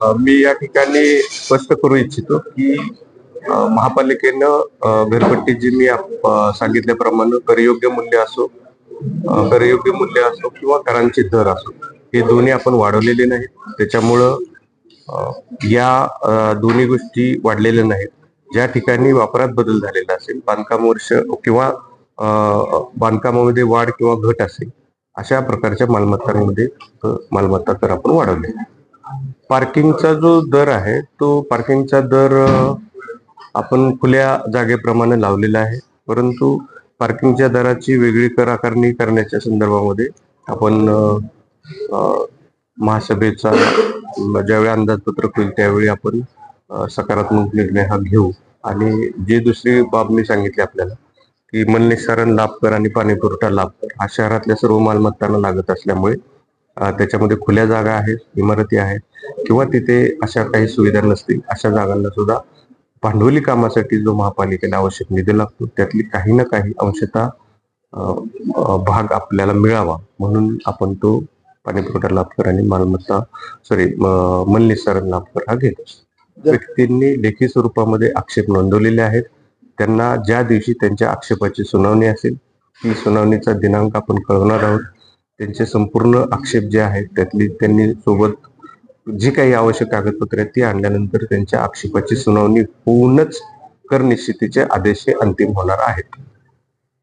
मी या ठिकाणी स्पष्ट करू इच्छितो की महापालिकेनं घरपट्टी जी मी सांगितल्याप्रमाणे करयोग्य मूल्य असो करयोग्य मूल्य असो किंवा करांचे दर असो हे दोन्ही आपण वाढवलेले नाहीत. त्याच्यामुळं या दोन्ही गोष्टी वाढलेल्या नाहीत. ज्या ठिकाणी वापरात बदल झालेला असेल बांधकाम वर्ष किंवा बांधकामामध्ये वाढ किंवा घट असेल अशा प्रकारच्या मालमत्तांमध्ये मालमत्ता कर आपण वाढवले पार्किंगचा जो दर आहे तो पार्किंगचा दर आपण खुल्या जागेप्रमाणे लावलेला आहे. परंतु पार्किंगच्या दराची वेगळी कर आकारणी करण्याच्या संदर्भामध्ये आपण महासभेचा ज्यावेळी अंदाजपत्रक होईल त्यावेळी आपण सकारात्मक निर्णय हा घेऊ. आणि जे दुसरी बाब मी सांगितली आपल्याला की मलनिस्सारण लाभ कर आणि पाणी पुरवठा लाभ कर हा शहरातल्या सर्व मालमत्तांना लागत असल्यामुळे त्याच्यामध्ये खुल्या जागा आहेत इमारती आहेत किंवा तिथे अशा काही सुविधा नसतील अशा जागांना सुद्धा भांडवली कामासाठी जो महापालिकेला आवश्यक निधी लागतो त्यातली काही ना काही अंशतः भाग आपल्याला मिळावा म्हणून आपण तो पाणी पुरवठा लाभ कर आणि मालमत्ता सॉरी मलनिस्सारण लाभ कर हा घेत असतो. व्यक्तींनी लेखी स्वरूपामध्ये आक्षेप नोंदवलेले आहेत त्यांना ज्या दिवशी त्यांच्या आक्षेपाची सुनावणी असेल ती सुनावणीचा दिनांक आपण कळवणार आहोत. त्यांचे संपूर्ण आक्षेप जे आहेत त्यातली त्यांनी सोबत जी काही आवश्यक कागदपत्रे आहेत ती आणल्यानंतर त्यांच्या आक्षेपाची सुनावणी होऊनच कर निश्चितीचे आदेश हे अंतिम होणार आहेत.